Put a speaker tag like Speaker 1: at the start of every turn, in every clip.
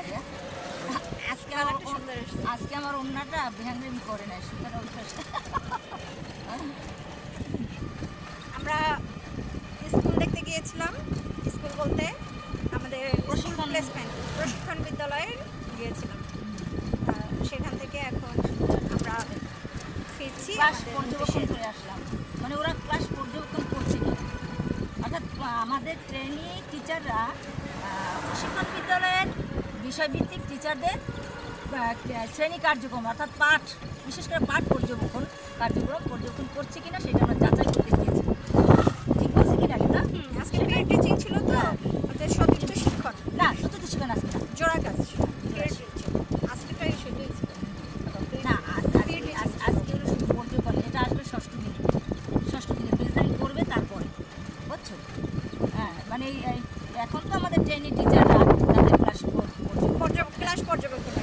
Speaker 1: পারে। আজকে আমার আজকে আমার অন্যটা ভ্যাংরেমি করে না সুতরাং ওই
Speaker 2: আমরা স্কুল দেখতে গিয়েছিলাম স্কুল বলতে আমাদের
Speaker 1: প্রশিক্ষণ।
Speaker 2: প্লেসমেন্ট প্রশিক্ষণ বিদ্যালয়ে গিয়েছিলাম। সেখান থেকে এখন আমরা ফিরছি
Speaker 1: ক্লাস পর্যবেক্ষণ। করে আসলাম। মানে ওরা ক্লাস পর্যবেক্ষণ করছে কি অর্থাৎ আমাদের ট্রেনি টিচাররা প্রশিক্ষণ বিদ্যালয়ের বিষয়ভিত্তিক টিচারদের শ্রেণি কার্যক্রম অর্থাৎ পাঠ বিশেষ করে পাঠ পর্যবেক্ষণ কার্যক্রম পর্যবেক্ষণ করছে কিনা সেটা আমরা যাচাই করতে গিয়েছি। ঠিক বলছি কিনা এটা
Speaker 2: হুম, আজকে টিচিং ছিল তো
Speaker 1: হ্যাঁ।
Speaker 2: আমাদের সতীর্থ শিক্ষক।
Speaker 1: না তো শিখে আজকে
Speaker 2: জোড়া কাজ।
Speaker 1: না আজকে শুধু পর্যবেক্ষণ এটা আসবে ষষ্ঠ দিনে। ষষ্ঠ দিনে করবে তারপরে। বুঝছ? হ্যাঁ মানে এখন তো আমাদের ট্রেনিং টিচাররা
Speaker 2: পর্যবেক্ষণ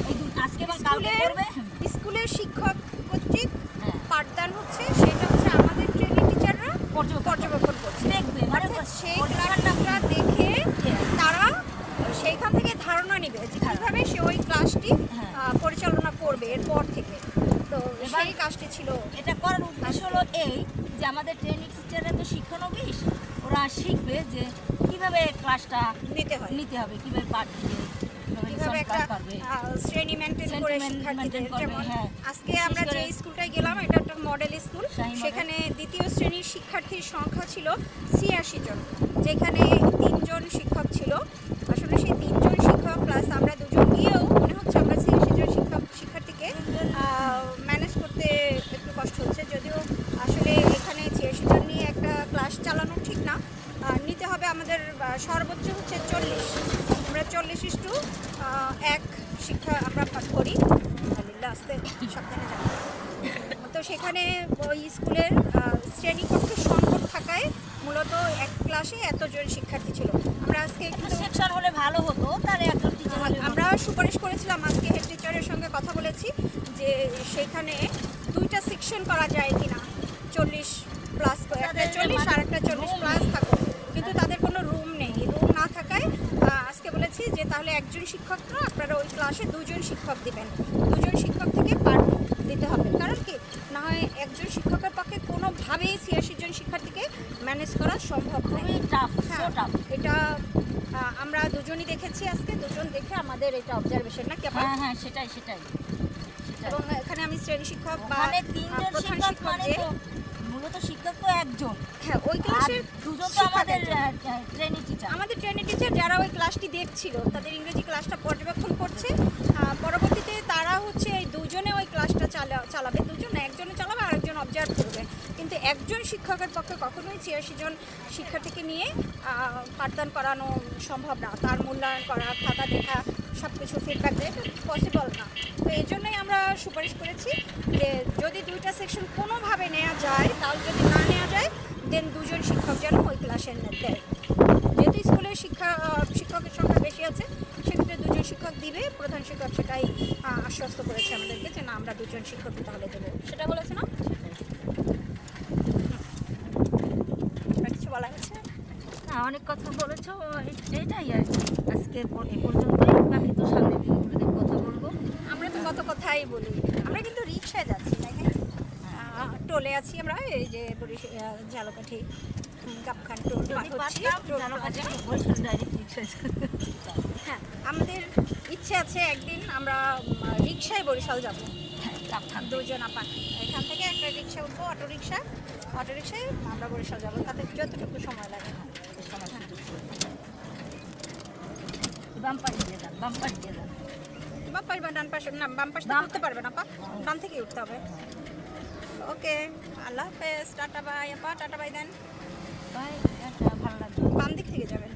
Speaker 1: আজকে
Speaker 2: স্কুলের শিক্ষক কর্তৃক
Speaker 1: হ্যাঁ।
Speaker 2: পাঠদান হচ্ছে সেটা হচ্ছে আমাদের ট্রেনিং টিচাররা
Speaker 1: পর্যবেক্ষণ
Speaker 2: করছে।
Speaker 1: দেখবে মানে
Speaker 2: সেই ক্লাসটা দেখে তারা সেইখান থেকে ধারণা নেবে যে কীভাবে সে ওই ক্লাসটি
Speaker 1: হ্যাঁ।
Speaker 2: পরিচালনা করবে এরপর থেকে। তো সেই কাজটি ছিল
Speaker 1: এটা করার উদ্দেশ্য হলো এই যে আমাদের ট্রেনিং টিচাররা তো শিক্ষানবিশ ওরা শিখবে যে কীভাবে ক্লাসটা
Speaker 2: নিতে হয়।
Speaker 1: নিতে হবে কীভাবে পাঠ lesson
Speaker 2: একটা শ্রেণি মেনটেন করে শিক্ষার্থীদের। যেমন
Speaker 1: হ্যাঁ।
Speaker 2: আজকে আমরা যে স্কুলটায় গেলাম এটা একটা মডেল স্কুল। সেখানে দ্বিতীয় শ্রেণির শিক্ষার্থীর সংখ্যা ছিল ছিয়াশি জন যেখানে তিনজন শিক্ষক ছিল। আসলে সেই তিনজন শিক্ষক প্লাস আমরা দুজন গিয়েও মনে হচ্ছে আমরা ছিয়াশি জন শিক্ষক শিক্ষার্থীকে ম্যানেজ করতে একটু কষ্ট হচ্ছে। যদিও আসলে এখানে ছিয়াশি জন নিয়ে একটা ক্লাস চালানো ঠিক না। নিতে হবে আমাদের সর্বোচ্চ হচ্ছে চল্লিশ। আমরা চল্লিশ ইস্টু এক শিক্ষা আমরা পাঠ করি। আলহামদুলিল্লাহ আস্তে সাবধানে যাব তো সেখানে ওই স্কুলের আহ, শ্রেণীকক্ষের সংকট থাকায় মূলত এক ক্লাসে এতজন শিক্ষার্থী ছিল। আমরা আজকে একটু
Speaker 1: সেকশন হলে ভালো হতো তাহলে একজন
Speaker 2: আমরা সুপারিশ করেছিলাম আজকে হেড টিচারের সঙ্গে কথা বলেছি যে সেখানে দুইটা সেকশন করা যায় কিনা চল্লিশ প্লাস একটা চল্লিশ
Speaker 1: মানে
Speaker 2: আর একটা চল্লিশ প্লাস। থাকুক। কিন্তু তাদের কোনো রুম নেই রুম না থাকায় আহ, বলেছি যে তাহলে একজন শিক্ষক না আপনারা ওই ক্লাসে দুজন শিক্ষক দিবেন। দুজন শিক্ষক থেকে পার দিতে হবে। কারণ কি? না হয় একজন শিক্ষকের পক্ষে কোনোভাবেই ছিয়াশি জন শিক্ষার্থীকে ম্যানেজ করা সম্ভব
Speaker 1: খুবই টাফ
Speaker 2: হ্যাঁ,
Speaker 1: টাফ
Speaker 2: এটা আমরা দুজনই দেখেছি আজকে। দুজন দেখে আমাদের এটা অবজারভেশন না কেমন
Speaker 1: হ্যাঁ হ্যাঁ সেটাই সেটাই।
Speaker 2: এবং এখানে আমি শ্রেণি শিক্ষক বা
Speaker 1: তিনজন
Speaker 2: প্রধান
Speaker 1: শিক্ষক মানে তো মূলত শিক্ষক তো একজন।
Speaker 2: হ্যাঁ ওই ক্লাসের
Speaker 1: দুজন তো আমাদের ট্রেনিং টিচার
Speaker 2: আমাদের ট্রেনিং টিচার যারা ওই ক্লাসটি দেখছিল তাদের ইংরেজি ক্লাসটা পর্যবেক্ষণ করছে। পরবর্তীতে তারা হচ্ছে এই দুজনে ওই ক্লাসটা চালা চালাবে দুজন না, একজনে চালাবে আর একজন অবজার্ভ করবে কিন্তু একজন শিক্ষকের পক্ষে কখনোই ছিয়াশি জন শিক্ষার্থীকে নিয়ে পাঠদান করানো সম্ভব না। তার মূল্যায়ন করা, খাতা দেখা সব কিছু ফিডব্যাক দেয় পসিবল না। তো এই জন্যই আমরা সুপারিশ করেছি যে যদি দুইটা সেকশন কোনোভাবে নেওয়া যায়, তাহলে যদি না নেওয়া যায় দেন দুজন শিক্ষক যেন ওই ক্লাসে দেয় যেহেতু স্কুলের শিক্ষা শিক্ষকের সংখ্যা বেশি আছে, সেক্ষেত্রে দুজন শিক্ষক দিবে, প্রধান শিক্ষক সেটাই আশ্বস্ত করেছে আমাদেরকে যে না, আমরা দুজন শিক্ষকই তাহলে দেবো। সেটা বলেছে না আর কিছু বলা গেছে
Speaker 1: না অনেক কথা বলেছ এটাই আর কি। আজকে এ পর্যন্তই বাকি তো সামনে দিনগুলোতে কথা বলব।
Speaker 2: আমরা তো কত কথাই বলি। আমরা কিন্তু রিক্সায় যাচ্ছি দেখেন টোলে আছি আমরা এই যে ঝালকাঠি গাবখান টোল হ্যাঁ আমাদের ইচ্ছে আছে একদিন আমরা রিক্সায় বরিশাল যাব।
Speaker 1: কাপখান
Speaker 2: দুজন আপা এখান থেকে একটা রিক্সা উঠবো অটো রিক্সা। অটো রিক্সায় আমরা বরিশাল যাব তাতে যতটুকু সময় লাগে।
Speaker 1: বাম পাশ দিয়ে যান বাম পাশ দিয়ে যান
Speaker 2: বাম পাশ বা ডান পাশে না বাম পাশ থেকে উঠতে পারবে না পা ডান থেকেই উঠতে হবে। ওকে আল্লাহ হাফেজ টাটা বাই আপা। টাটা বাই দেন।
Speaker 1: বাই ভালো লাগবে
Speaker 2: বাম দিক থেকে যাবেন।